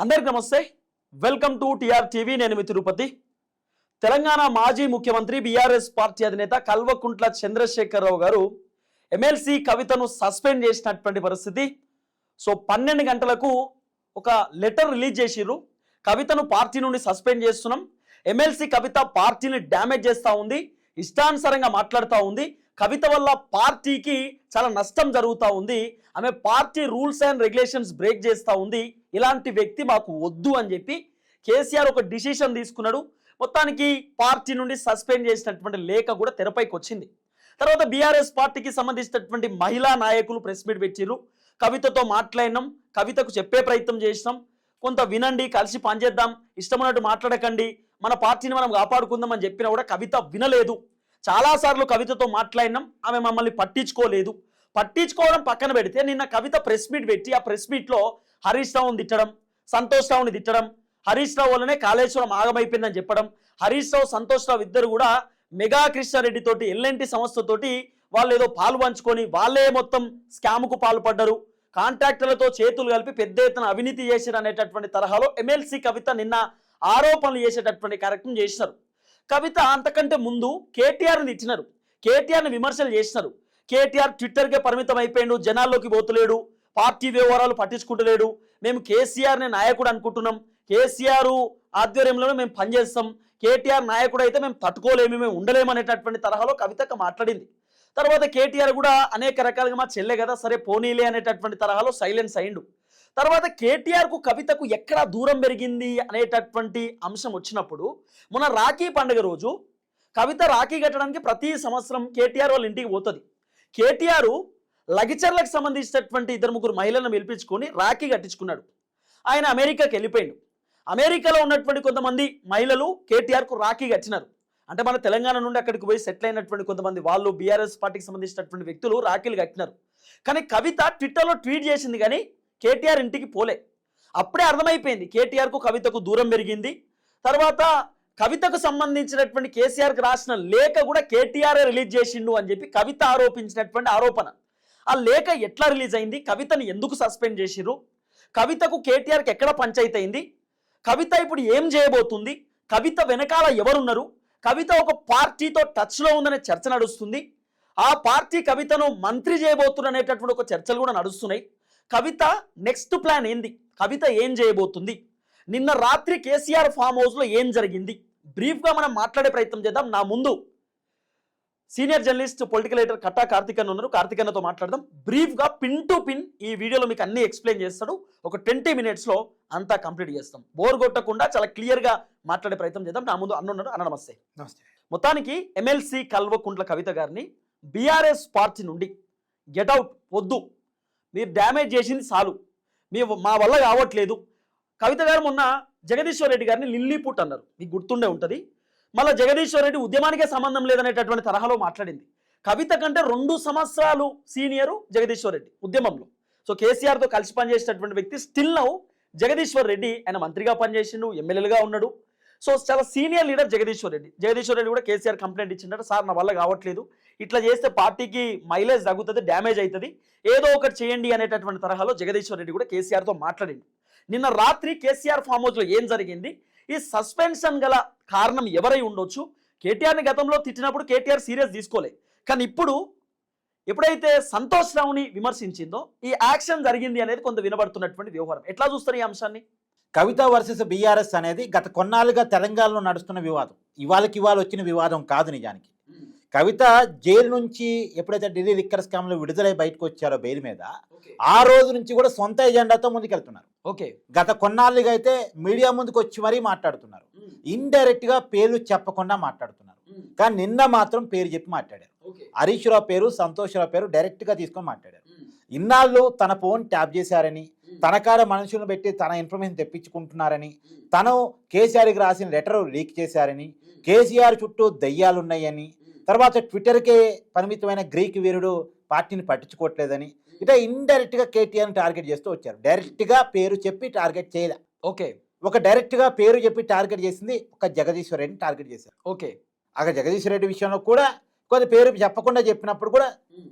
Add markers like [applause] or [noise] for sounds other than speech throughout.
అందరికి నమస్తే. Welcome to TR TV నేను మీ తిరుపతి. తెలంగాణ మాజీ ముఖ్యమంత్రి బీఆర్ఎస్ పార్టీ అధినేత కల్వకుంట్ల చంద్రశేఖరరావు గారు ఎమ్మెల్సీ కవితను సస్పెండ్ చేసినటువంటి పరిస్థితి. సో పన్నెండు గంటలకు ఒక లెటర్ రిలీజ్ చేసిర్రు. కవితను పార్టీ నుండి సస్పెండ్ చేస్తున్నాం. ఎమ్మెల్సీ కవిత పార్టీని డ్యామేజ్ చేస్తూ ఉంది. ఇష్టానుసారంగా మాట్లాడుతూ ఉంది. కవిత వల్ల పార్టీకి చాలా నష్టం జరుగుతూ ఉంది. ఆమె party rules and regulations break చేస్తూ ఉంది. ఇలాంటి వ్యక్తి మాకు వద్దు అని చెప్పి కేసీఆర్ ఒక డిసిషన్ తీసుకున్నాడు. మొత్తానికి పార్టీ నుండి సస్పెండ్ చేసినటువంటి లేఖ కూడా తెరపైకి వచ్చింది. తర్వాత బీఆర్ఎస్ పార్టీకి సంబంధించినటువంటి మహిళా నాయకులు ప్రెస్ మీట్ పెట్టిర్రు. కవితతో మాట్లాడినాం. కవితకు చెప్పే ప్రయత్నం చేసినాం. కొంత వినండి కలిసి పనిచేద్దాం. ఇష్టమైనట్టు మాట్లాడకండి. మన పార్టీని మనం కాపాడుకుందాం అని చెప్పినా కూడా కవిత వినలేదు. చాలాసార్లు కవితతో మాట్లాడినాం ఆమె మమ్మల్ని పట్టించుకోలేదు. పట్టించుకోవడం పక్కన పెడితే నిన్న కవిత ప్రెస్ మీట్ పెట్టి ఆ ప్రెస్ మీట్లో హరీష్ రావుని తిట్టడం సంతోష్ రావుని తిట్టడం హరీష్ రావు వల్లనే కాళేశ్వరం ఆగమైపోయిందని చెప్పడం హరీష్ రావు సంతోష్ రావు ఇద్దరు కూడా మెగా కృష్ణారెడ్డి తోటి ఎల్ఎన్టీ సంస్థతోటి వాళ్ళు ఏదో పాలు పంచుకొని వాళ్ళే మొత్తం స్కామ్కు పాల్పడ్డారు. కాంట్రాక్టర్లతో చేతులు కలిపి పెద్ద ఎత్తున అవినీతి చేశారు అనేటటువంటి తరహాలో ఎమ్మెల్సీ కవిత నిన్న ఆరోపణలు చేసేటటువంటి కార్యక్రమం చేసినారు కవిత అంతకంటే ముందు కేటీఆర్ని ఇచ్చినారు కేటీఆర్ని విమర్శలు చేసినారు. కేటీఆర్ ట్విట్టర్కే పరిమితం అయిపోయాడు జనాల్లోకి పోతలేడు పార్టీ వ్యవహారాలు పట్టించుకుంటలేడు. మేము కేసీఆర్ని నాయకుడు అనుకుంటున్నాం. కేసీఆర్ ఆధ్వర్యంలోనే మేము పనిచేస్తాం. కేటీఆర్ నాయకుడు అయితే మేము తట్టుకోలేము మేము ఉండలేము అనేటటువంటి తరహాలో కవిత మాట్లాడింది. తర్వాత కేటీఆర్ కూడా అనేక రకాలుగా మా చెల్లె కదా సరే పోనీలే అనేటటువంటి తరహాలో సైలెన్స్ అయిండు. తర్వాత కేటీఆర్కు కవితకు ఎక్కడ దూరం పెరిగింది అనేటటువంటి అంశం వచ్చినప్పుడు మొన్న రాఖీ పండుగ రోజు కవిత రాఖీ కట్టడానికి ప్రతి సంవత్సరం కేటీఆర్ వాళ్ళ ఇంటికి పోతుంది. కేటీఆర్ లగిచర్లకు సంబంధించినటువంటి ఇద్దరు ముగ్గురు మహిళలను పిలిపించుకొని రాఖీ కట్టించుకున్నాడు. ఆయన అమెరికాకి వెళ్ళిపోయాడు. అమెరికాలో ఉన్నటువంటి కొంతమంది మహిళలు కేటీఆర్కు రాఖీ కట్టినారు. అంటే మన తెలంగాణ నుండి అక్కడికి పోయి సెటిల్ అయినటువంటి కొంతమంది వాళ్ళు బీఆర్ఎస్ పార్టీకి సంబంధించినటువంటి వ్యక్తులు రాఖీలు కట్టినారు. కానీ కవిత ట్విట్టర్లో ట్వీట్ చేసింది కానీ కేటీఆర్ ఇంటికి పోలే. అప్పుడే అర్థమైపోయింది. కేటీఆర్కు కవితకు దూరం పెరిగింది. తర్వాత కవితకు సంబంధించినటువంటి కేసీఆర్కి రాసిన లేఖ కూడా కేటీఆర్ రిలీజ్ చేసిండు అని చెప్పి కవిత ఆరోపించినటువంటి ఆరోపణ. ఆ లేఖ ఎట్లా రిలీజ్ అయింది? కవితను ఎందుకు సస్పెండ్ చేసిర్రు? కవితకు కేటీఆర్కి ఎక్కడ పంచాయతీ అయింది? కవిత ఇప్పుడు ఏం చేయబోతుంది? కవిత వెనకాల ఎవరున్నారు? కవిత ఒక పార్టీతో టచ్లో ఉందనే చర్చ నడుస్తుంది. ఆ పార్టీ కవితను మంత్రి చేయబోతున్నారు ఒక చర్చలు కూడా నడుస్తున్నాయి. కవిత నెక్స్ట్ ప్లాన్ ఏంది? కవిత ఏం చేయబోతుంది? నిన్న రాత్రి కేసీఆర్ ఫామ్ హౌస్లో ఏం జరిగింది? బ్రీఫ్గా మనం మాట్లాడే ప్రయత్నం చేద్దాం. నా ముందు senior journalist political editor Katta కార్తికన్ ఉన్నారు. కార్తికన్నతో మాట్లాడదాం. బ్రీఫ్గా పిన్ టు పిన్ ఈ వీడియోలో మీకు అన్ని ఎక్స్ప్లెయిన్ చేస్తాడు. ఒక ట్వంటీ మినిట్స్లో అంతా కంప్లీట్ చేస్తాం. బోర్ కొట్టకుండా చాలా క్లియర్గా మాట్లాడే ప్రయత్నం చేద్దాం. నా ముందు అన్న ఉన్నారు అన్న నమస్తే. నమస్తే. మొత్తానికి ఎమ్మెల్సీ కల్వకుంట్ల కవిత గారిని బీఆర్ఎస్ పార్టీ నుండి గెట్అవుట్ వద్దు. మీరు డ్యామేజ్ చేసింది చాలు. మీ మా వల్ల కావట్లేదు. కవిత గారు మొన్న జగదీశ్వర్ రెడ్డి గారిని లిల్లీపుట్ అన్నారు. మీకు గుర్తుండే ఉంటుంది. మళ్ళీ జగదీశ్వర్ రెడ్డి ఉద్యమానికే సంబంధం లేదనేటటువంటి తరహాలో మాట్లాడింది. కవిత కంటే రెండు సంవత్సరాలు సీనియరు జగదీశ్వర్ రెడ్డి ఉద్యమంలో. సో కేసీఆర్తో కలిసి పనిచేసేటటువంటి వ్యక్తి స్టిల్ నౌ జగదీశ్వర్ రెడ్డి. ఆయన మంత్రిగా పనిచేసిండు ఎమ్మెల్యేలుగా ఉన్నాడు. సో చాలా సీనియర్ లీడర్ జగదీశ్వర్ రెడ్డి. జగదీశ్వర్ రెడ్డి కూడా కేసీఆర్ కంప్లైంట్ ఇచ్చిండట సార్ నా వల్ల కావట్లేదు. ఇట్లా చేస్తే పార్టీకి మైలేజ్ తగ్గుతుంది డ్యామేజ్ అవుతుంది ఏదో ఒకటి చేయండి అనేటటువంటి తరహాలో జగదీశ్వర్ రెడ్డి కూడా కేసీఆర్తో మాట్లాడింది నిన్న రాత్రి కేసీఆర్ ఫామ్ హౌస్లో ఏం జరిగింది? ఈ సస్పెన్షన్ గల కారణం ఎవరై ఉండొచ్చు? కేటీఆర్ని గతంలో తిట్టినప్పుడు కేటీఆర్ సీరియస్ తీసుకోలే. కానీ ఇప్పుడు ఎప్పుడైతే సంతోష్ రావుని విమర్శించిందో ఈ యాక్షన్ జరిగింది అనేది కొంత వినబడుతున్నటువంటి వ్యవహారం. ఎట్లా చూస్తారు ఈ అంశాన్ని? కవిత వర్సెస్ బీఆర్ఎస్ అనేది గత కొన్నాళ్ళుగా తెలంగాణలో నడుస్తున్న వివాదం. ఇవాళకి ఇవాళ వచ్చిన వివాదం కాదు నిజానికి. కవిత జైలు నుంచి ఎప్పుడైతే ఢిల్లీ లిక్కర్ స్కామ్లో విడుదలై బయటకు వచ్చారో బెయిల్ మీద ఆ రోజు నుంచి కూడా సొంత ఎజెండాతో ముందుకెళ్తున్నారు. ఓకే. గత కొన్నాళ్ళుగా అయితే మీడియా ముందుకు వచ్చి మరీ మాట్లాడుతున్నారు. ఇండైరెక్ట్గా పేర్లు చెప్పకుండా మాట్లాడుతున్నారు. కానీ నిన్న మాత్రం పేరు చెప్పి మాట్లాడారు. హరీష్ రావు పేరు సంతోష్ రావు పేరు డైరెక్ట్గా తీసుకొని మాట్లాడారు. ఇన్నాళ్ళు తన ఫోన్ ట్యాప్ చేశారని తన కాడ మనుషులను పెట్టి తన ఇన్ఫర్మేషన్ తెప్పించుకుంటున్నారని తను కేసీఆర్కి రాసిన లెటర్ లీక్ చేశారని కేసీఆర్ చుట్టూ దయ్యాలు ఉన్నాయని తర్వాత ట్విట్టర్కే పరిమితమైన గ్రీక్ వీరుడు పార్టీని పట్టించుకోవట్లేదని ఇట్లా ఇండైరెక్ట్గా కేటీఆర్ని టార్గెట్ చేస్తూ వచ్చారు. డైరెక్ట్గా పేరు చెప్పి టార్గెట్ చేయలే. ఓకే. ఒక డైరెక్ట్గా పేరు చెప్పి టార్గెట్ చేసింది ఒక జగదీశ్వర్ రెడ్డిని టార్గెట్ చేశారు. ఓకే. అక్కడ జగదీశ్వర్ రెడ్డి విషయంలో కూడా కొంత పేరు చెప్పకుండా చెప్పినప్పుడు కూడా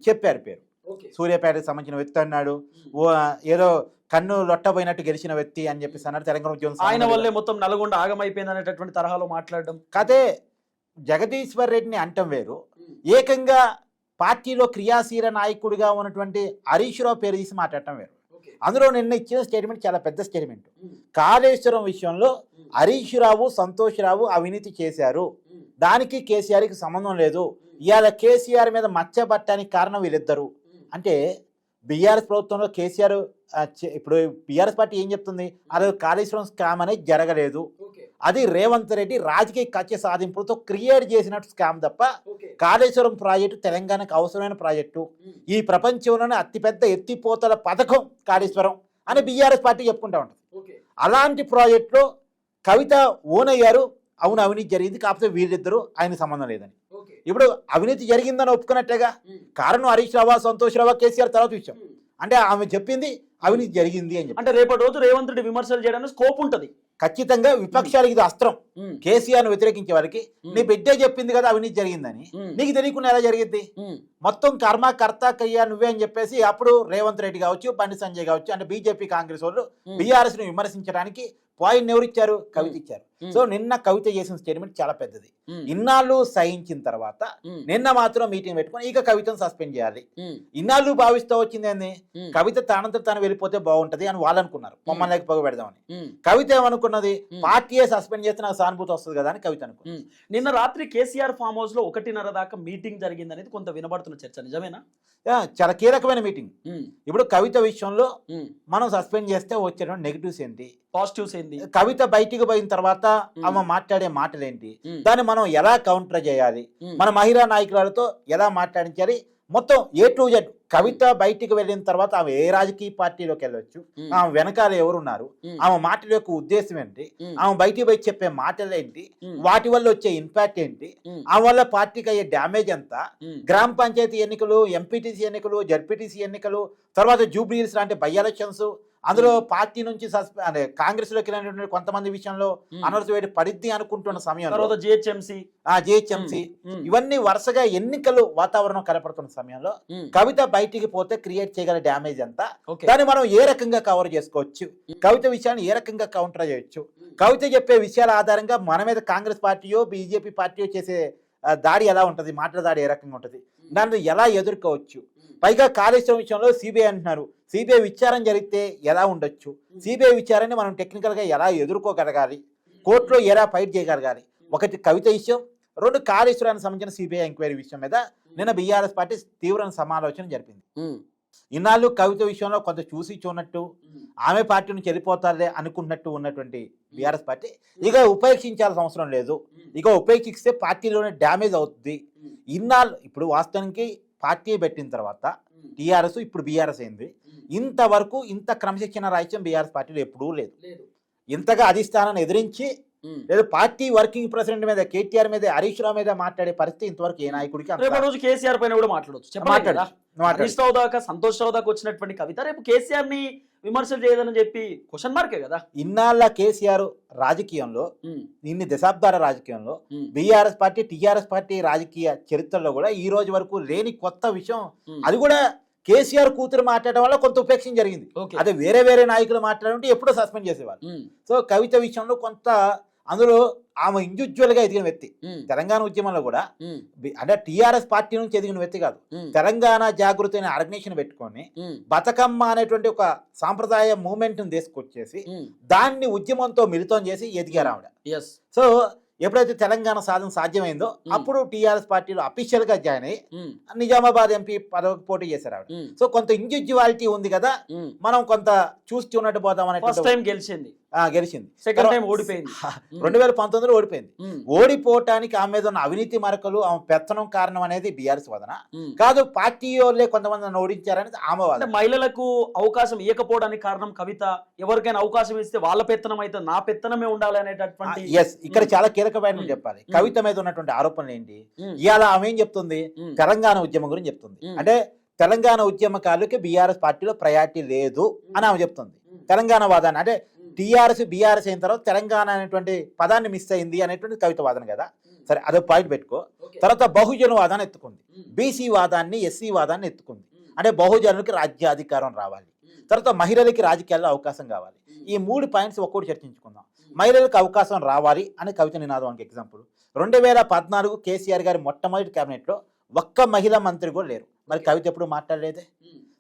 చెప్పారు పేరు. సూర్యాపేటకు సంబంధించిన వ్యక్తి అన్నాడు. ఓ ఏదో కన్ను లొట్టబోయినట్టు గెలిచిన వ్యక్తి అని చెప్పేసి అన్నాడు తెలంగాణ ఉద్యమం ఆయన వల్లే మొత్తం నల్గొండ ఆగమైపోయింది అనేటటువంటి తరహాలో మాట్లాడడం. కదే జగదీశ్వర్ రెడ్డిని అంటం వేరు. ఏకంగా పార్టీలో క్రియాశీల నాయకుడిగా ఉన్నటువంటి హరీష్ రావు పేరు తీసి మాట్లాడటం వేరు. అందులో నిన్న ఇచ్చిన స్టేట్మెంట్ చాలా పెద్ద స్టేట్మెంట్ కాళేశ్వరం విషయంలో హరీష్ రావు సంతోష్ రావు అవినీతి చేశారు. దానికి కేసీఆర్కి సంబంధం లేదు. ఇవాళ కేసీఆర్ మీద మచ్చబట్టడానికి కారణం వీళ్ళిద్దరు. అంటే బీఆర్ఎస్ ప్రభుత్వంలో కేసీఆర్ ఇప్పుడు బీఆర్ఎస్ పార్టీ ఏం చెప్తుంది? అదే కాళేశ్వరం స్కామ్ అనేది జరగలేదు. అది రేవంత్ రెడ్డి రాజకీయ కక్ష సాధింపులతో క్రియేట్ చేసినట్టు స్కామ్ తప్ప కాళేశ్వరం ప్రాజెక్టు తెలంగాణకు అవసరమైన ప్రాజెక్టు. ఈ ప్రపంచంలోనే అతిపెద్ద ఎత్తిపోతల పథకం కాళేశ్వరం అని బీఆర్ఎస్ పార్టీ చెప్పుకుంటా ఉంటుంది. అలాంటి ప్రాజెక్టులో కవిత ఓన్ అయ్యారు అవును అవినీతి జరిగింది. కాకపోతే వీళ్ళిద్దరూ ఆయన సంబంధం లేదని. ఇప్పుడు అవినీతి జరిగిందని ఒప్పుకున్నట్టేగా? కారణం హరీష్ రావా సంతోష్ రావా కేసీఆర్ తర్వాత విషయం అంటే ఆమె చెప్పింది అవినీతి జరిగింది అని చెప్పి. అంటే రేపటి రోజు రేవంత్ రెడ్డి విమర్శలు చేయడానికి స్కోప్ ఉంటది. ఖచ్చితంగా విపక్షాలకు ఇది అస్త్రం. కేసీఆర్ను వ్యతిరేకించే వారికి నీ బిడ్డే చెప్పింది కదా అవినీతి జరిగిందని. నీకు తెలియకుండా ఎలా జరిగింది మొత్తం కర్మ కర్త కయ్యా నువ్వే అని చెప్పేసి అప్పుడు రేవంత్ రెడ్డి కావచ్చు బండి సంజయ్ కావచ్చు అంటే బీజేపీ కాంగ్రెస్ వాళ్ళు బీఆర్ఎస్ను విమర్శించడానికి పాయింట్ ఎవరు ఇచ్చారు? కవిత ఇచ్చారు. సో నిన్న కవిత చేసిన స్టేట్మెంట్ చాలా పెద్దది. ఇన్నాళ్ళు సహించిన తర్వాత నిన్న మాత్రం మీటింగ్ పెట్టుకొని ఇక కవితను సస్పెండ్ చేయాలి. ఇన్నాళ్ళు భావిస్తూ వచ్చింది ఏంది? కవిత తానంతట తాను వెళ్ళిపోతే బాగుంటది అని వాళ్ళు అనుకున్నారు. మమ్మల్ని లేకపోతే పెడదామని. కవిత ఏమనుకున్నది? పార్టీయే సస్పెండ్ చేస్తే నాకు సానుభూతి వస్తుంది కదా అని కవిత అనుకుంది నిన్న రాత్రి కేసీఆర్ ఫామ్ హౌస్లో ఒకటిన్నర దాకా మీటింగ్ జరిగింది అనేది కొంత వినబడుతున్న చర్చ. నిజమేనా? చాలా కీలకమైన మీటింగ్. ఇప్పుడు కవిత విషయంలో. మనం సస్పెండ్ చేస్తే వచ్చే నెగిటివ్స్ ఏంటి? పాజిటివ్స్ ఏంది? కవిత బయటికి పోయిన తర్వాత ఆమె మాట్లాడే మాటలు ఏంటి దాన్ని మనం ఎలా కౌంటర్ చేయాలి? మన మహిళా నాయకులతో ఎలా మాట్లాడించాలి? మొత్తం ఏ టు జెడ్ కవిత బయటికి వెళ్ళిన తర్వాత ఆమె ఏ రాజకీయ పార్టీలోకి వెళ్ళొచ్చు? ఆమె వెనకాల ఎవరున్నారు? ఆమె మాటల యొక్క ఉద్దేశం ఏంటి? ఆమె బయటికి పోయి చెప్పే మాటలు ఏంటి? వాటి వల్ల వచ్చే ఇంపాక్ట్ ఏంటి? ఆమె వల్ల పార్టీకి అయ్యే డ్యామేజ్ ఎంత? గ్రామ పంచాయతీ ఎన్నికలు ఎంపీటీసీ ఎన్నికలు జడ్పీటీసీ ఎన్నికలు తర్వాత జూబ్లీస్ లాంటి బై ఎలక్షన్స్ అందులో పార్టీ నుంచి అంటే కాంగ్రెస్లోకి వెళ్ళినటువంటి కొంతమంది విషయంలో వేడి పడిద్ది అనుకుంటున్న తర్వాత జిహెచ్ఎంసి. ఆ జిహెచ్ఎంసీ. ఇవన్నీ వరుసగా ఎన్నికలు వాతావరణం కనపడుతున్న సమయంలో కవిత బయటికి పోతే క్రియేట్ చేయగల డ్యామేజ్ ఎంత? దాన్ని మనం ఏ రకంగా కవర్ చేసుకోవచ్చు? కవిత విషయాన్ని ఏ రకంగా కౌంటర్ చేయొచ్చు? కవిత చెప్పే విషయాల ఆధారంగా మన మీద కాంగ్రెస్ పార్టీయో బీజేపీ పార్టీయో చేసే దాడి ఎలా ఉంటుంది? మాటల దాడి ఏ రకంగా ఉంటుంది? దాన్ని ఎలా ఎదుర్కోవచ్చు? పైగా కాళేశ్వరం విషయంలో సిబిఐ అంటున్నారు. సిబిఐ విచారణ జరిగితే ఎలా ఉండొచ్చు? సిబిఐ విచారణని మనం టెక్నికల్గా ఎలా ఎదుర్కోగలగాలి? కోర్టులో ఎలా ఫైట్ చేయగలగాలి? ఒకటి కవిత విషయం రెండు కాళేశ్వరానికి సంబంధించిన సిబిఐ ఎంక్వైరీ విషయం మీద నిన్న బీఆర్ఎస్ పార్టీ తీవ్ర సమాలోచన జరిపింది. ఇన్నాళ్ళు కవిత విషయంలో కొంత చూసి చూనట్టు ఆమె పార్టీ నుంచి వెళ్ళిపోతారులే అనుకున్నట్టు ఉన్నటువంటి బీఆర్ఎస్ పార్టీ ఇక ఉపేక్షించాల్సిన అవసరం లేదు. ఇక ఉపేక్షిస్తే పార్టీలోనే డ్యామేజ్ అవుతుంది ఇన్నాళ్ళు ఇప్పుడు వాస్తవానికి పార్టీ పెట్టిన తర్వాత టీఆర్ఎస్ ఇప్పుడు బీఆర్ఎస్ అయింది. ఇంతవరకు ఇంత క్రమశిక్షణ రాహిత్యం బీఆర్ఎస్ పార్టీలో ఎప్పుడూ లేదు. ఇంతగా అధిష్టానాన్ని ఎదిరించి లేదు పార్టీ వర్కింగ్ ప్రెసిడెంట్ మీద కేటీఆర్ మీద హరీష్ రావు మీద మాట్లాడే పరిస్థితి ఇంతవరకు ఏ నాయకుడికి రోజు కేసీఆర్ పైన కూడా మాట్లాడవచ్చు చెప్పలేదు మాట్లాడు. కదా. మాట్లాడు. హరీష్ రావు దాకా సంతోష్ రావు దాకా వచ్చినటువంటి కవిత రేపు కేసీఆర్ని విమర్శలు చేయదని చెప్పి క్వశ్చన్ మార్కే కదా? ఇన్నాళ్ళ కేసీఆర్ రాజకీయంలో ఇన్ని దశాబ్దాల రాజకీయంలో బీఆర్ఎస్ పార్టీ టీఆర్ఎస్ పార్టీ రాజకీయ చరిత్రలో కూడా ఈ రోజు వరకు లేని కొత్త విషయం. అది కూడా కేసీఆర్ కూతురు మాట్లాడడం వల్ల కొంత ఉపేక్షం జరిగింది. అదే వేరే వేరే నాయకులు మాట్లాడుంటే ఎప్పుడో సస్పెండ్ చేసేవాళ్ళు. సో కవిత విషయంలో కొంత అందులో ఆమె ఇండివిజువల్గా ఎదిగిన వ్యక్తి. తెలంగాణ ఉద్యమంలో కూడా అంటే టీఆర్ఎస్ పార్టీ నుంచి ఎదిగిన వ్యక్తి కాదు. తెలంగాణ జాగృతి అనే ఆర్గనైజేషన్ పెట్టుకొని బతుకమ్మ అనేటువంటి ఒక సాంప్రదాయ మూమెంట్ తీసుకొచ్చేసి దాన్ని ఉద్యమంతో మిళితం చేసి ఎదిగారు ఆవిడ. సో ఎప్పుడైతే తెలంగాణ సాధన సాధ్యమైందో. అప్పుడు టీఆర్ఎస్ పార్టీలో అఫీషియల్గా జాయిన్ అయ్యి నిజామాబాద్ ఎంపీ పదవికి పోటీ చేశారు ఆవిడ. సో కొంత ఇండివిజువాలిటీ ఉంది కదా. మనం కొంత చూసి చూనట్టు పోదాం ఫస్ట్ అనేటువంటి టైం గెలిచింది. గెలిచింది. సెకండ్ టైం ఓడిపోయింది. రెండు వేల పంతొమ్మిదిలో ఓడిపోయింది. ఓడిపోవటానికి ఆమె మీద ఉన్న అవినీతి మరకలు ఆమె పెత్తనం కారణం అనేది బీఆర్ఎస్ వదన. కాదు పార్టీ వాళ్ళే కొంతమంది నన్ను ఓడించారనేది ఆమె వాదన. మహిళలకు అవకాశం ఇవ్వకపోవడానికి కారణం కవిత. ఎవరికైనా అవకాశం ఇస్తే వాళ్ళ పెత్తనం అయితే నా పెత్తనమే ఉండాలి అనేటటువంటి ఎస్ ఇక్కడ చాలా కీలకమైన. చెప్పాలి. కవిత మీద ఉన్నటువంటి ఆరోపణలు ఏంటి? ఇవాళ ఆమె ఏం చెప్తుంది? తెలంగాణ ఉద్యమం గురించి చెప్తుంది. అంటే తెలంగాణ ఉద్యమకారులకి బీఆర్ఎస్ పార్టీలో ప్రయారిటీ లేదు అని ఆమె చెప్తుంది. తెలంగాణ వాదాన్ని అంటే టీఆర్ఎస్ బీఆర్ఎస్ అయిన తర్వాత తెలంగాణ అనేటువంటి పదాన్ని మిస్ అయింది అనేటువంటి కవిత వాదన కదా. సరే అదో పాయింట్ పెట్టుకో. తర్వాత బహుజన వాదాన్ని ఎత్తుకుంది. బీసీ వాదాన్ని ఎస్సీ వాదాన్ని ఎత్తుకుంది. అంటే బహుజనులకి రాజ్యాధికారం రావాలి. తర్వాత మహిళలకి రాజకీయాల్లో అవకాశం కావాలి. ఈ మూడు పాయింట్స్ ఒక్కోటి చర్చించుకుందాం. మహిళలకు అవకాశం రావాలి అని కవిత నినాదానికి ఎగ్జాంపుల్ రెండు వేల పద్నాలుగు కేసీఆర్ గారి మొట్టమొదటి కేబినెట్లో ఒక్క మహిళా మంత్రి కూడా లేరు. మరి కవిత ఎప్పుడు మాట్లాడలేదే?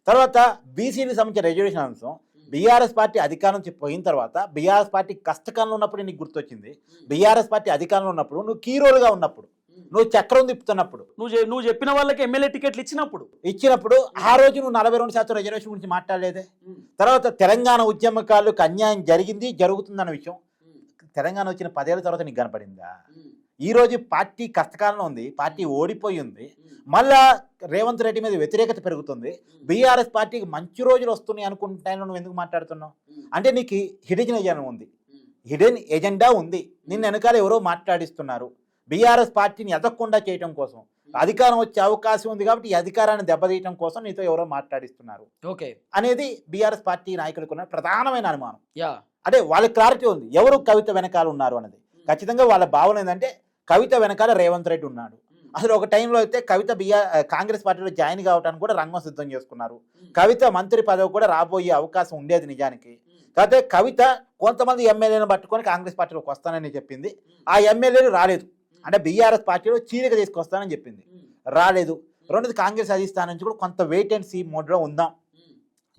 తర్వాత బీసీకి సంబంధించిన రిజర్వేషన్ అంశం. బీఆర్ఎస్ పార్టీ అధికారం నుంచి పోయిన తర్వాత బీఆర్ఎస్ పార్టీ కష్టకాలంలో ఉన్నప్పుడు నీకు గుర్తొచ్చింది. బీఆర్ఎస్ పార్టీ అధికారంలో ఉన్నప్పుడు నువ్వు కీ రోల్గా ఉన్నప్పుడు నువ్వు చక్రం తిప్పుతున్నప్పుడు నువ్వు నువ్వు చెప్పిన వాళ్ళకి ఎమ్మెల్యే టికెట్లు ఇచ్చినప్పుడు. ఇచ్చినప్పుడు ఆ రోజు నువ్వు నలభై రెండు శాతం రిజర్వేషన్ గురించి మాట్లాడలేదే? తర్వాత తెలంగాణ ఉద్యమకారులకు అన్యాయం జరిగింది జరుగుతుందన్న విషయం. తెలంగాణ వచ్చిన పదేళ్ళ తర్వాత నీకు కనపడిందా? ఈ రోజు పార్టీ కష్టకాలంలో ఉంది పార్టీ ఓడిపోయి ఉంది. మళ్ళా రేవంత్ రెడ్డి మీద వ్యతిరేకత పెరుగుతుంది. బీఆర్ఎస్ పార్టీకి మంచి రోజులు వస్తున్నాయి అనుకుంటే నువ్వు ఎందుకు మాట్లాడుతున్నావు? అంటే నీకు హిడెన్ ఎజెండా ఉంది. హిడెన్ ఎజెండా ఉంది. నిన్న వెనకాల ఎవరో మాట్లాడిస్తున్నారు. బీఆర్ఎస్ పార్టీని ఎదగకుండా చేయడం కోసం. అధికారం వచ్చే అవకాశం ఉంది కాబట్టి ఈ అధికారాన్ని దెబ్బతీయడం కోసం నీతో ఎవరో మాట్లాడిస్తున్నారు. ఓకే. అనేది బీఆర్ఎస్ పార్టీ నాయకులకు ఉన్న ప్రధానమైన అనుమానం. యా. అంటే వాళ్ళకి క్లారిటీ ఉంది. ఎవరు కవిత వెనకాల ఉన్నారు అన్నది ఖచ్చితంగా వాళ్ళ భావన ఏంటంటే కవిత వెనకాల రేవంత్ రెడ్డి ఉన్నాడు. అసలు ఒక టైంలో అయితే కవిత బిఆర్ కాంగ్రెస్ పార్టీలో జాయిన్ కావడానికి కూడా రంగం సిద్ధం చేసుకున్నారు. కవిత మంత్రి పదవి కూడా రాబోయే అవకాశం ఉండేది నిజానికి. కాకపోతే కవిత కొంతమంది ఎమ్మెల్యేలను పట్టుకొని కాంగ్రెస్ పార్టీలోకి వస్తానని చెప్పింది. ఆ ఎమ్మెల్యేలు రాలేదు. అంటే బీఆర్ఎస్ పార్టీలో చీలిక తీసుకొస్తానని చెప్పింది. రాలేదు. రెండోది కాంగ్రెస్ అధిష్టానం నుంచి కూడా కొంత వెయిట్ అండ్ సీ మోడ్లో ఉందాం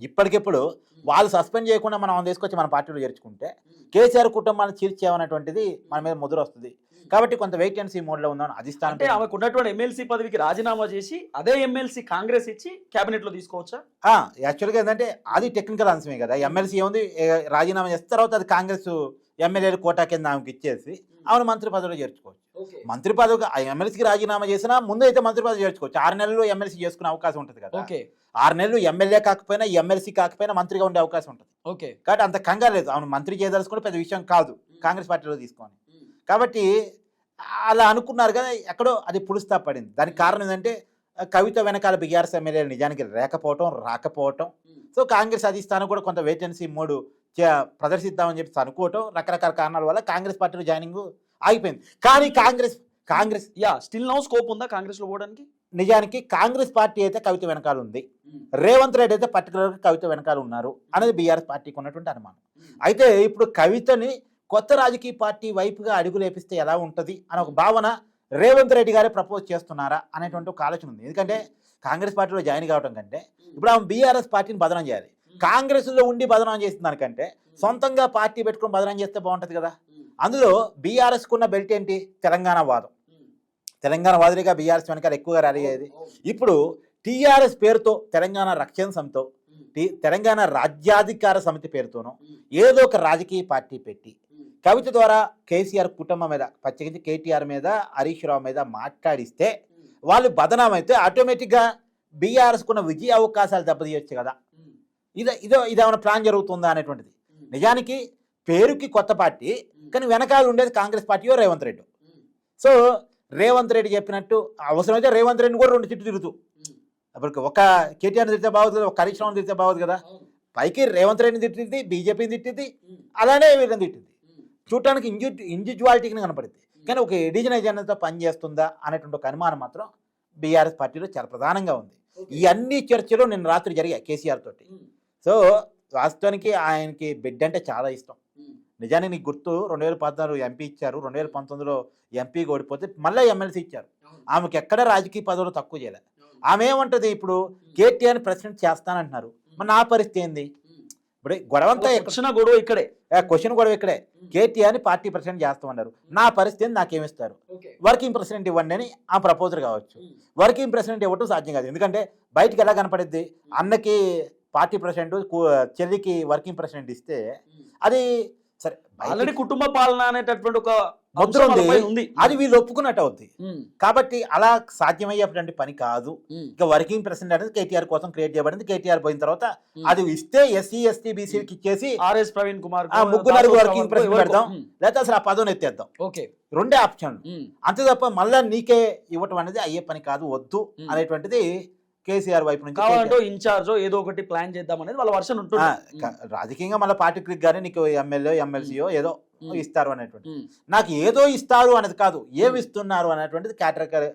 ఇప్పటికిప్పుడు వాళ్ళు సస్పెండ్ చేయకుండా మనం తీసుకొచ్చి మన పార్టీలో చేర్చుకుంటే కేసీఆర్ కుటుంబాన్ని చీల్చేవనేటువంటిది మన మీద ముద్ర వస్తుంది. కాబట్టి కొంత వెయిట్ అండ్ సీ మోడ్లో ఉందాం అధిష్టానం అంటే ఆమెకు ఉన్నటువంటి ఎమ్మెల్సీ పదవికి రాజీనామా చేసి అదే ఎమ్మెల్సీ కాంగ్రెస్ ఇచ్చి కేబినెట్లో తీసుకోవచ్చా? యాక్చువల్గా ఏంటంటే అది టెక్నికల్ అంశమే కదా. ఎమ్మెల్సీ ఏముంది? రాజీనామా చేసిన తర్వాత అది కాంగ్రెస్ ఎమ్మెల్యేలు కోటా కింద ఆమెకి ఇచ్చేసి ఆమెను మంత్రి పదవిలో చేర్చుకోవచ్చు. మంత్రి పదవికి ఆ ఎమ్మెల్సీకి రాజీనామా చేసినా ముందు అయితే మంత్రి పదవి చేర్చుకోవచ్చు ఆరు నెలలు ఎమ్మెల్సీ చేసుకునే అవకాశం ఉంటుంది కదా. ఓకే ఆరు నెలలు ఎమ్మెల్యే కాకపోయినా ఎమ్మెల్సీ కాకపోయినా మంత్రిగా ఉండే అవకాశం ఉంటుంది. ఓకే కాబట్టి అంత కంగారు లేదు. ఆమెను మంత్రి చేయదలుచుకుంటే పెద్ద విషయం కాదు. కాంగ్రెస్ పార్టీలో తీసుకొని. కాబట్టి అలా అనుకున్నారు కదా ఎక్కడో అది పులుస్తా పడింది. దానికి కారణం ఏంటంటే కవిత వెనకాల బీఆర్ఎస్ ఎమ్మెల్యేలు నిజానికి లేకపోవటం రాకపోవటం. సో కాంగ్రెస్ అధిష్టానం కూడా కొంత వేకెన్సీ మూడు ప్రదర్శిద్దామని చెప్పి అనుకోవటం రకరకాల కారణాల వల్ల కాంగ్రెస్ పార్టీలో జాయినింగ్ ఆగిపోయింది. కానీ Congress Congress yeah still now scope ఉందా కాంగ్రెస్లో పోవడానికి? నిజానికి కాంగ్రెస్ పార్టీ అయితే కవిత వెనకాల ఉంది. రేవంత్ రెడ్డి అయితే పర్టికులర్గా కవిత వెనకాల ఉన్నారు అనేది బీఆర్ఎస్ పార్టీకి ఉన్నటువంటి అనుమానం. అయితే ఇప్పుడు కవితని కొత్త రాజకీయ పార్టీ వైపుగా అడుగులేపిస్తే ఎలా ఉంటుంది అనే ఒక భావన రేవంత్ రెడ్డి గారే ప్రపోజ్ చేస్తున్నారా అనేటువంటి ఒక ఆలోచన ఉంది. ఎందుకంటే కాంగ్రెస్ పార్టీలో జాయిన్ కావడం కంటే ఇప్పుడు ఆమె బీఆర్ఎస్ పార్టీని బదనం చేయాలి. కాంగ్రెస్లో ఉండి బదనం చేసిన దానికంటే సొంతంగా పార్టీ పెట్టుకొని బదనం చేస్తే బాగుంటుంది కదా. అందులో బీఆర్ఎస్కు ఉన్న బెల్ట్ ఏంటి? తెలంగాణ వాదం. తెలంగాణ వాదులుగా బీఆర్ఎస్ వెనకాల ఎక్కువగా ర్యాలీ అయ్యేది. ఇప్పుడు టీఆర్ఎస్ పేరుతో తెలంగాణ రక్షణ సమితో టీ- తెలంగాణ రాజ్యాధికార సమితి పేరుతోనో ఏదో ఒక రాజకీయ పార్టీ పెట్టి కవిత ద్వారా కేసీఆర్ కుటుంబం మీద ప్రత్యేకించి కేటీఆర్ మీద హరీష్ రావు మీద మాట్లాడిస్తే వాళ్ళు బదనాం అయితే ఆటోమేటిక్గా బీఆర్ఎస్కు ఉన్న విజయ అవకాశాలు దెబ్బతీయొచ్చు కదా. ఇదే ఇదో ఇదేమైనా ప్లాన్ జరుగుతుందా అనేటువంటిది. నిజానికి పేరుకి కొత్త పార్టీ కానీ వెనకాల ఉండేది కాంగ్రెస్ పార్టీయో రేవంత్ రెడ్డి. సో రేవంత్ రెడ్డి చెప్పినట్టు అవసరమైతే రేవంత్ రెడ్డిని కూడా రెండు చుట్టూ తిరుగుతూ. అప్పుడు ఒక కేటీఆర్ తిడితే బాగుంది కదా ఒక హరీష్ రావుని తిడితే బాగుంది కదా. పైకి రేవంత్ రెడ్డిని తిట్టింది బీజేపీని తిట్టింది అలానే వీళ్ళని తిట్టింది. చూడటానికి ఇంజు ఇండివిజువాలిటీకి కనపడింది. కానీ ఒక ఎడిజన్ ఎజెండాతో పనిచేస్తుందా అనేటువంటి ఒక అనుమానం మాత్రం బీఆర్ఎస్ పార్టీలో చాలా ప్రధానంగా ఉంది. ఈ అన్ని చర్చలు నిన్న రాత్రి జరిగాయి కేసీఆర్ తోటి. సో వాస్తవానికి ఆయనకి బిడ్డ అంటే చాలా ఇష్టం. నిజానికి నీకు గుర్తు రెండు వేల పద్నాలుగు ఎంపీ ఇచ్చారు రెండు వేల పంతొమ్మిదిలో ఎంపీ ఓడిపోతే మళ్ళీ ఎమ్మెల్సీ ఇచ్చారు. ఆమెకి ఎక్కడ రాజకీయ పదవులు తక్కువ చేయలేదు ఆమె ఏమంటది ఇప్పుడు? కేటీఆర్ ప్రెసిడెంట్ చేస్తానంటున్నారు. మరి నా పరిస్థితి ఏంది? ఇప్పుడు గొడవంతా ఎక్కడ వచ్చిన గొడవ ఇక్కడే. క్వశ్చన్ కూడా ఇక్కడే. కేటీఆర్ని పార్టీ ప్రెసిడెంట్ చేస్తామన్నారు. నా పరిస్థితి ఏంది? నాకేమిస్తారు వర్కింగ్ ప్రెసిడెంట్ ఇవ్వండి అని ఆ ప్రపోజల్ కావచ్చు. వర్కింగ్ ప్రెసిడెంట్ ఇవ్వటం సాధ్యం కాదు. ఎందుకంటే బయటికి ఎలా కనపడిద్ది? అన్నకి పార్టీ ప్రెసిడెంట్ చెల్లికి వర్కింగ్ ప్రెసిడెంట్ ఇస్తే అది సరే ఆల్రెడీ కుటుంబ పాలన అనేటటువంటి ఒక ముద్ర ఉంది. అది వీళ్ళు ఒప్పుకున్నట్టు అవుద్ది. కాబట్టి అలా సాధ్యమయ్యేటువంటి పని కాదు. ఇక వర్కింగ్ ప్రెసిడెంట్ అనేది కేటీఆర్ కోసం క్రియేట్ చేయబడింది. కేటీఆర్ పోయిన తర్వాత. అది ఇస్తే ఎస్సీ ఎస్టీ బీసీకి ఇచ్చేసి ఆర్ఎస్ ప్రవీణ్ కుమార్ ముగ్గురు వర్కింగ్ ప్రెసిడెంట్ పెడదాం. లేకపోతే అసలు ఆ పదవిని ఎత్తేద్దాం. ఓకే. రెండే ఆప్షన్లు. ఉమ్, అంతే తప్ప మళ్ళా నీకే ఇవ్వటం అనేది అయ్యే పని కాదు వద్దు. అనేటువంటిది కేసీఆర్ వైపు నుంచి కావాలంటే. ఇన్ఛార్జో ఏదో ఒకటి ప్లాన్ చేద్దాం అనేది వాళ్ళ వర్షన్ ఉంటుంది. రాజకీయంగా మళ్ళీ పార్టీ క్లిక్ గానీ నీకు ఎమ్మెల్యే ఎమ్మెల్సీయో ఏదో. ఇస్తారు అనేటువంటి నాకు ఏదో ఇస్తారు అనేది కాదు ఏమి ఇస్తున్నారు అనేటువంటిది క్యాటరకల్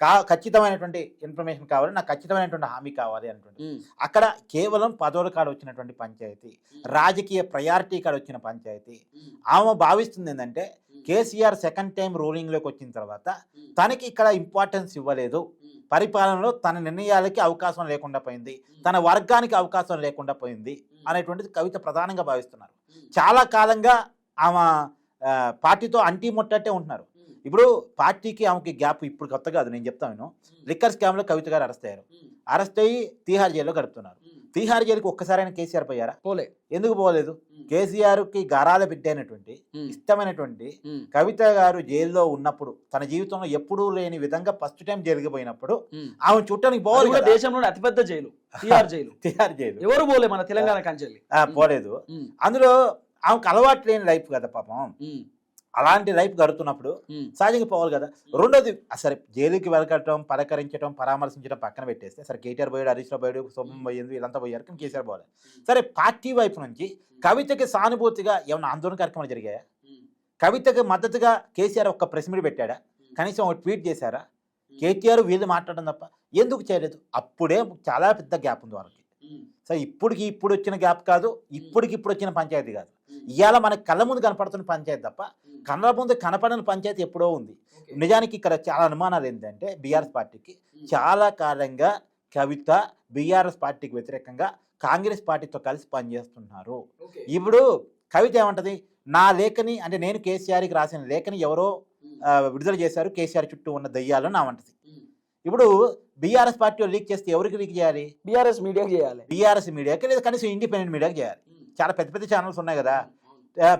కా ఖచ్చితమైనటువంటి ఇన్ఫర్మేషన్ కావాలి నాకు ఖచ్చితమైనటువంటి హామీ కావాలి అనేటువంటి అక్కడ కేవలం పదవుల కాడ వచ్చినటువంటి పంచాయతీ రాజకీయ ప్రయారిటీ కాడ వచ్చిన పంచాయతీ. ఆమె భావిస్తుంది ఏంటంటే కేసీఆర్ సెకండ్ టైం రూలింగ్లోకి వచ్చిన తర్వాత తనకి ఇక్కడ ఇంపార్టెన్స్ ఇవ్వలేదు. పరిపాలనలో తన నిర్ణయాలకి అవకాశం లేకుండా పోయింది. తన వర్గానికి అవకాశం లేకుండా పోయింది అనేటువంటిది కవిత ప్రధానంగా భావిస్తున్నారు. చాలా కాలంగా ఆమె పార్టీతో అంటీ ముట్టట్టే ఉంటున్నారు. ఇప్పుడు పార్టీకి ఆమెకి గ్యాప్ ఇప్పుడు కొత్త కాదు నేను చెప్తాను. లిక్కర్ స్కామ్లో కవిత గారు అరెస్ట్ అయ్యారు. అరెస్ట్ అయ్యి తీహార్ జైల్లో గడుపుతున్నారు. తీహార్ జైలుకి ఒక్కసారైనా కేసీఆర్ పోయారా? పోలే. ఎందుకు పోలేదు? కేసీఆర్కి గారాల బిడ్డ అయినటువంటి ఇష్టమైనటువంటి కవిత గారు జైల్లో ఉన్నప్పుడు తన జీవితంలో ఎప్పుడూ లేని విధంగా ఫస్ట్ టైం జైలుకి పోయినప్పుడు ఆమె చుట్టానికి పోవాలి. దేశంలోనే అతిపెద్ద jail Tihar jail. [laughs] Tihar jail. ఎవరు పోలే మన తెలంగాణ కంచెల్లి. పోలేదు. అందులో ఆమెకు అలవాటు లేని లైఫ్ కదా పాపం. అలాంటి లైఫ్ గడుపుతున్నప్పుడు సహజంగా పోవాలి కదా. రెండోది సరే జైలుకి వెళ్ళకటం పలకరించడం పరామర్శించడం పక్కన పెట్టేస్తే సరే కేటీఆర్ పోయాడు హరీష్ రావు పోయాడు సోమం పోయింది వీళ్ళంతా పోయారు కానీ కేసీఆర్ పోవాలి సరే పార్టీ వైపు నుంచి కవితకి సానుభూతిగా ఏమైనా ఆందోళన కార్యక్రమాలు జరిగాయా? కవితకి మద్దతుగా కేసీఆర్ ఒక్క ప్రెస్ మీట్ పెట్టాడా? కనీసం ఒక ట్వీట్ చేశారా? కేటీఆర్ వీళ్ళు మాట్లాడడం తప్ప ఎందుకు చేయలేదు? అప్పుడే చాలా పెద్ద గ్యాప్ ఉంది వాళ్ళకి. సో ఇప్పటికి ఇప్పుడు వచ్చిన గ్యాప్ కాదు ఇప్పటికి ఇప్పుడు వచ్చిన పంచాయతీ కాదు. ఇవాళ మనకి కళ్ళ ముందు కనపడుతున్న పంచాయతీ తప్ప ముందు కనపడని పంచాయతీ ఎప్పుడో ఉంది. నిజానికి ఇక్కడ చాలా అనుమానాలు ఏంటంటే బీఆర్ఎస్ పార్టీకి చాలా కాలంగా కవిత బీఆర్ఎస్ పార్టీకి వ్యతిరేకంగా కాంగ్రెస్ పార్టీతో కలిసి పనిచేస్తున్నారు. ఇప్పుడు కవిత ఏమంటది? నా లేఖని అంటే నేను కేసీఆర్కి రాసిన లేఖని ఎవరో విడుదల చేశారు కేసీఆర్ చుట్టూ ఉన్న దయ్యాలు నా వంటది ఇప్పుడు బీఆర్ఎస్ పార్టీ లీక్ చేస్తే ఎవరికి లీక్ చేయాలి? బీఆర్ఎస్ మీడియాకి చేయాలి. బీఆర్ఎస్ మీడియాకి లేదా కనీసం ఇండిపెండెంట్ మీడియాకి చేయాలి. చాలా పెద్ద పెద్ద ఛానల్స్ ఉన్నాయి కదా.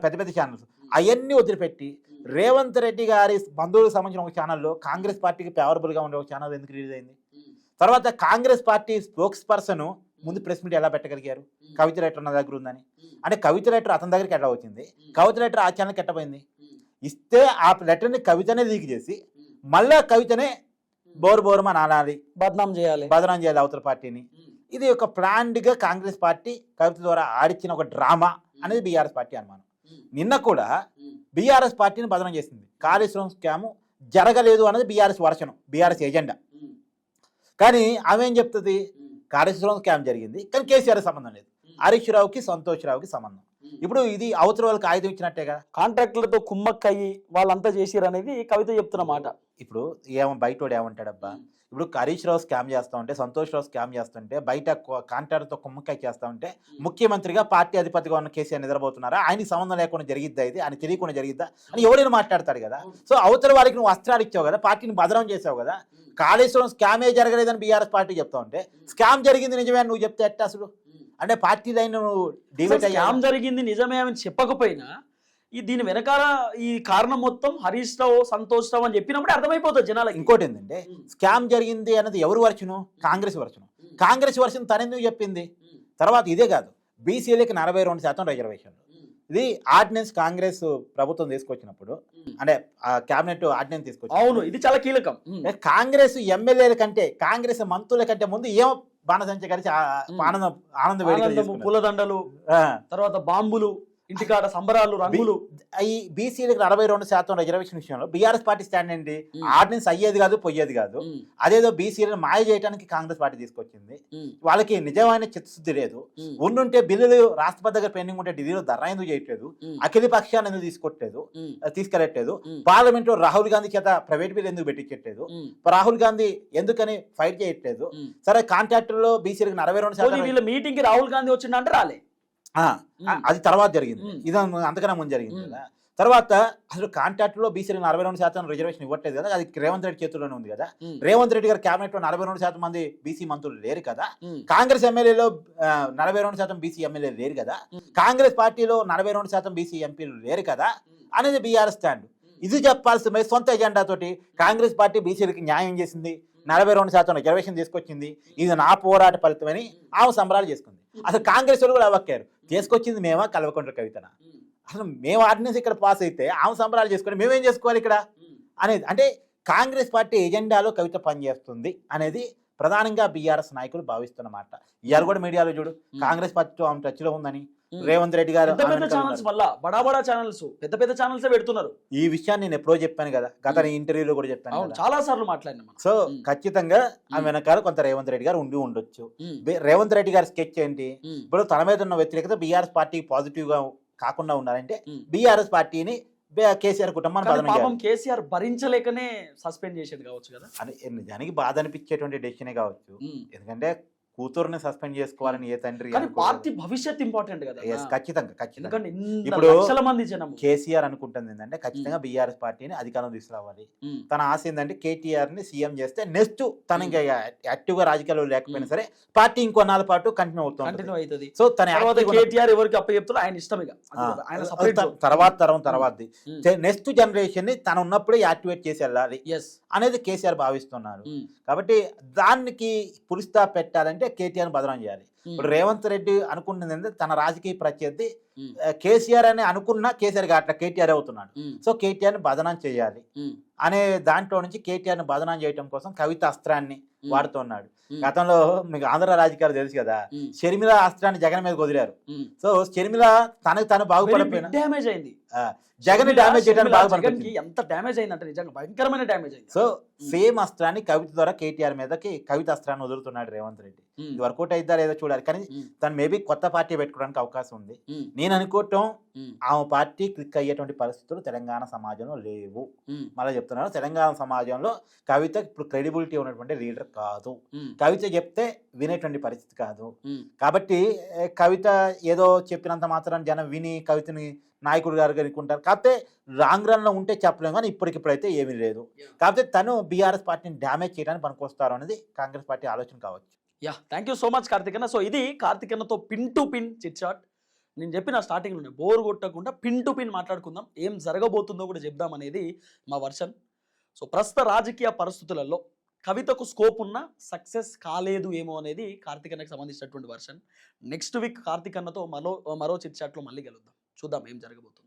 పెద్ద పెద్ద ఛానల్స్. అవన్నీ వదిలిపెట్టి రేవంత్ రెడ్డి గారి బంధువులకు సంబంధించిన ఒక ఛానల్లో కాంగ్రెస్ పార్టీకి ఫేవరబుల్గా ఉండే ఒక ఛానల్ ఎందుకు రిలీజ్ అయింది? తర్వాత కాంగ్రెస్ పార్టీ స్పోక్స్ పర్సన్ ముందు ప్రెస్ మీట్ ఎలా పెట్టగలిగారు? కవిత లెటర్ నా దగ్గర ఉందని. అంటే కవిత లెటర్ అతని దగ్గరికి ఎట్లా వచ్చింది? కవిత లెటర్ ఆ ఛానల్కి ఎట్టపోయింది ఇస్తే ఆ లెటర్ని కవితనే లీక్ చేసి మళ్ళా కవితనే బోరు బోరుమని అనాలి బద్నాం చేయాలి. బదనాం చేయాలి అవతల పార్టీని. ఇది ఒక ప్లాన్డ్గా కాంగ్రెస్ పార్టీ కవిత ద్వారా ఆడిచ్చిన ఒక డ్రామా అనేది బీఆర్ఎస్ పార్టీ అనుమానం. నిన్న కూడా బీఆర్ఎస్ పార్టీని బదనం చేసింది. కాళేశ్వరం స్కామ్ జరగలేదు అన్నది బీఆర్ఎస్ వర్షనం బీఆర్ఎస్ ఎజెండా. కానీ ఆమె ఏం చెప్తుంది? కాళేశ్వరం స్కామ్ జరిగింది. కానీ కేసీఆర్ సంబంధం లేదు. హరీష్ రావుకి సంతోష్ రావుకి సంబంధం. ఇప్పుడు ఇది అవతల వాళ్ళకి ఆయుధం ఇచ్చినట్టే కదా. కాంట్రాక్టులతో కుమ్మక్కయ్యి వాళ్ళంతా చేసిరు అనేది కవిత చెప్తున్న మాట. ఇప్పుడు ఏమో బయట వాడు ఏమంటాడబ్బా ఇప్పుడు హరీష్ రావు స్కామ్ చేస్తూ ఉంటే సంతోష్ రావు స్కామ్ చేస్తుంటే బయట కాంట్రాక్టర్తో కుమ్మకాయ చేస్తూ ఉంటే ముఖ్యమంత్రిగా పార్టీ అధిపతిగా ఉన్న కేసీఆర్ నిద్రపోతున్నారా? ఆయనకి సంబంధం లేకుండా జరిగిద్దా ఇది? ఆయన తెలియకుండా జరిగిద్దా? అని ఎవరైనా మాట్లాడతాడు కదా. సో అవతల వారికి నువ్వు అస్త్రాలు ఇచ్చావు కదా పార్టీని బదనం చేసావు కదా. కాళేశ్వరం స్కామే జరగలేదని బీఆర్ఎస్ పార్టీ చెప్తా ఉంటే స్కామ్ జరిగింది నిజమే నువ్వు చెప్తే ఎట్ట అసలు? అంటే పార్టీ అయ్యా స్కామ్ జరిగింది నిజమే అని చెప్పకపోయినా ఈ దీని వెనకాల ఈ కారణం మొత్తం హరీష్ రావు సంతోష్ రావు అని చెప్పినప్పుడు అర్థమైపోతుంది జనాలకి. ఇంకోటి ఏంటంటే స్కామ్ జరిగింది అన్నది ఎవరు version Congress version Congress version తనెందుకు చెప్పింది? తర్వాత ఇదే కాదు బీసీలకి నలభై రెండు శాతం రిజర్వేషన్లు. ఇది ఆర్డినెన్స్ కాంగ్రెస్ ప్రభుత్వం తీసుకొచ్చినప్పుడు అంటే క్యాబినెట్ ఆర్డినెన్స్ తీసుకొచ్చి అవును ఇది చాలా కీలకం. కాంగ్రెస్ ఎమ్మెల్యేల కంటే కాంగ్రెస్ మంత్రుల కంటే ముందు ఏం బాణసంచ కలిసి. ఆనందం ఆనంద. పూలదండలు. తర్వాత బాంబులు ఇంటికాడ సంబరాలు రంగులు. ఈ బీసీలకు అరవై రెండు శాతం రిజర్వేషన్ విషయంలో బీఆర్ఎస్ పార్టీ స్టాండ్ ఏంటి. ఆర్డినెన్స్ అయ్యేది కాదు పోయేది కాదు. అదేదో బీసీలను మాయ చేయడానికి కాంగ్రెస్ పార్టీ తీసుకొచ్చింది. వాళ్ళకి నిజమైన చిత్తశుద్ధి లేదు. ఉండుంటే బిల్లులు రాష్ట్రపతి దగ్గర పెండింగ్ ఉంటే ఢిల్లీలో ధర్నా ఎందుకు చేయట్లేదు? అఖిల పక్షాన్ని ఎందుకు తీసుకోవట్లేదు తీసుకెళ్ళట్లేదు ఉమ్, పార్లమెంట్లో రాహుల్ గాంధీ చేత ప్రైవేట్ బిల్ ఎందుకు పెట్టించట్లేదు? రాహుల్ గాంధీ ఎందుకని ఫైట్ చేయట్లేదు. సరే కాంట్రాక్టుల్లో బీసీలకు అరవై రెండు శాతం వీళ్ళ మీటింగ్కి రాహుల్ గాంధీ వచ్చిందంటే రాలే. అది తర్వాత జరిగింది. ఇది అంతకన్నా ముందు జరిగింది. కదా. తర్వాత అసలు కాంట్రాక్టులో బీసీలకు నలభై రెండు శాతం రిజర్వేషన్ ఇవ్వట్లేదు కదా. అది రేవంత్ రెడ్డి చేతుల్లోనే ఉంది కదా. రేవంత్ రెడ్డి గారి క్యాబినెట్లో నలభై రెండు శాతం మంది బీసీ మంత్రులు లేరు కదా. కాంగ్రెస్ ఎమ్మెల్యేలో నలభై రెండు శాతం బీసీ ఎమ్మెల్యేలు లేరు కదా. కాంగ్రెస్ పార్టీలో నలభై రెండు శాతం బీసీ ఎంపీలు లేరు కదా అనేది బీఆర్ఎస్ స్టాండ్. ఇది చెప్పాల్సి మరి సొంత ఎజెండా తోటి కాంగ్రెస్ పార్టీ బీసీలకి న్యాయం చేసింది నలభై రెండు శాతం రిజర్వేషన్ తీసుకొచ్చింది. ఇది నా పోరాట ఫలితమని ఆమె సంబరాలు చేసుకుంది. అసలు కాంగ్రెస్ వాళ్ళు కూడా అవ్వక్కారు చేసుకొచ్చింది మేమా? కల్వకుంట్ల కవితన? అసలు మేము ఆర్డినెన్స్ ఇక్కడ పాస్ అయితే ఆమె సంబరాలు చేసుకొని మేమేం చేసుకోవాలి ఇక్కడ. అనేది అంటే కాంగ్రెస్ పార్టీ ఎజెండాలో కవిత పనిచేస్తుంది అనేది ప్రధానంగా బీఆర్ఎస్ నాయకులు భావిస్తున్నమాట ఇవాళ కూడా మీడియాలో చూడు కాంగ్రెస్ పార్టీతో ఆమె టచ్లో ఉందని. రేవంత్ రెడ్డి గారు పెద్ద ఛానల్స్. మళ్ళా బడా బడా ఛానల్స్ పెద్ద పెద్ద ఛానల్స్ పెడుతున్నారు. ఈ విషయాన్ని నేను ఎప్పుడో చెప్పాను కదా గత ఇంటర్వ్యూలో కూడా చెప్పాను చాలా సార్లు మాట్లాడినా సో. ఖచ్చితంగా ఆ ఉమ్. వెనకాల కొంత రేవంత్ రెడ్డి గారు ఉండి ఉండొచ్చు. రేవంత్ రెడ్డి గారి స్కెచ్ ఏంటి? ఇప్పుడు తన మీద ఉన్న వ్యతిరేకత బీఆర్ఎస్ పార్టీకి పాజిటివ్గా కాకుండా ఉన్నారంటే. బీఆర్ఎస్ పార్టీని కేసీఆర్ కుటుంబాన్ని పాపం కేసీఆర్ భరించలేకనే సస్పెండ్ చేసేది కావచ్చు కదా. అని నిజానికి బాధ అనిపించేటువంటి డెసిషనే కావచ్చు. ఎందుకంటే కూతురుని సస్పెండ్ చేసుకోవాలని ఏ తండ్రి కానీ. పార్టీ భవిష్యత్ ఇంపార్టెంట్ కదా. ఖచ్చితంగా ఖచ్చితంగా. ఇప్పుడు లక్షల మంది జనము కేసీఆర్ అనుకుంటుంది ఏంటంటే ఖచ్చితంగా బీఆర్ఎస్ పార్టీని అధికారం తీసుకురావాలి. తన ఆశ ఏంటంటే కేటీఆర్ని సీఎం చేస్తే నెక్స్ట్ తన ఇంకా యాక్టివ్గా రాజకీయాల్లో లేకపోయినా. సరే పార్టీ ఇంకొన్నాళ్ళ పాటు కంటిన్యూ అవుతుంది కంటిన్యూ అవుతుంది. సో తన తర్వాత కేటీఆర్ ఎవరికి అప్ప చెప్తారో ఆయన ఇష్టం ఇక. ఆయన తర్వాత తరం తర్వాతది. ఉమ్. నెక్స్ట్ జనరేషన్ని తను ఉన్నప్పుడే యాక్టివేట్ చేసి వెళ్ళాలి అనేది కేసీఆర్ భావిస్తున్నారు. కాబట్టి దానికి పులిస్తా పెట్టాలంటే కేటీఆర్ బదనం చేయాలి. ఇప్పుడు రేవంత్ రెడ్డి అనుకుంటుంది ఏంటంటే తన రాజకీయ ప్రత్యర్థి కేసీఆర్ అని అనుకున్నా కేసీఆర్ అట్లా కేటీఆర్ అవుతున్నాడు. సో కేటీఆర్ని బదనం చేయాలి. అనే దాంట్లో నుంచి కేటీఆర్ని బదనం చేయడం కోసం కవిత అస్త్రాన్ని వాడుతున్నాడు గతంలో మీకు ఆంధ్ర రాజకీయాలు తెలుసు కదా షర్మిల అస్త్రాన్ని జగన్ మీద వదిలారు సో షర్మిల తనకు తను బాగుపడిపోయినా డ్యామేజ్ అయింది. జగన్ డ్యామేజ్ చేయడానికి షర్మిల బాగా జగన్కి పనికొచ్చింది. ఎంత డ్యామేజ్ అయిందంటే నిజంగా భయంకరమైన డ్యామేజ్ అయింది. సో సేమ్ అస్త్రాన్ని కవిత ద్వారా కేటీఆర్ మీదకి కవిత అస్త్రాన్ని వదులుతున్నాడు రేవంత్ రెడ్డి. ఇది వర్కౌట్ అయిద్దా లేదో చూడాలి. కానీ తను మేబీ కొత్త పార్టీ పెట్టుకోవడానికి అవకాశం ఉంది. నేను అనుకోవటం ఆమె పార్టీ క్లిక్ అయ్యేటువంటి పరిస్థితులు తెలంగాణ సమాజంలో లేవు. మళ్ళీ చెప్తున్నాను. తెలంగాణ సమాజంలో కవిత ఇప్పుడు క్రెడిబిలిటీ ఉన్నటువంటి లీడర్ కాదు. కవిత చెప్తే వినేటువంటి పరిస్థితి కాదు. కాబట్టి కవిత ఏదో చెప్పినంత మాత్రం జనం విని కవితని నాయకుడు గారు అనుకుంటారు కాకపోతే రాంగ్ రన్లో ఉంటే చెప్పలేము కానీ ఇప్పటికిప్పుడైతే ఏమీ లేదు. కాకపోతే తను బీఆర్ఎస్ పార్టీని డ్యామేజ్ చేయడానికి పనికొస్తారు అనేది కాంగ్రెస్ పార్టీ ఆలోచన కావచ్చు. Yeah thank you so much కార్తికన్న so ఇది కార్తికన్నతో pin to pin chit chat. నేను చెప్పిన స్టార్టింగ్లోనే బోర్ కొట్టకుండా పిన్ టు పిన్ మాట్లాడుకుందాం. ఏం జరగబోతుందో కూడా చెప్దాం అనేది మా వర్షన్. సో ప్రస్తుత రాజకీయ పరిస్థితులలో కవితకు స్కోప్ ఉన్న సక్సెస్ కాలేదు ఏమో అనేది కార్తికన్నకు సంబంధించినటువంటి వర్షన్. నెక్స్ట్ వీక్ కార్తికన్నతో మరో మరో చిట్ చాట్లో మళ్ళీ కలుద్దాం. చూద్దాం ఏం జరగబోతుంది.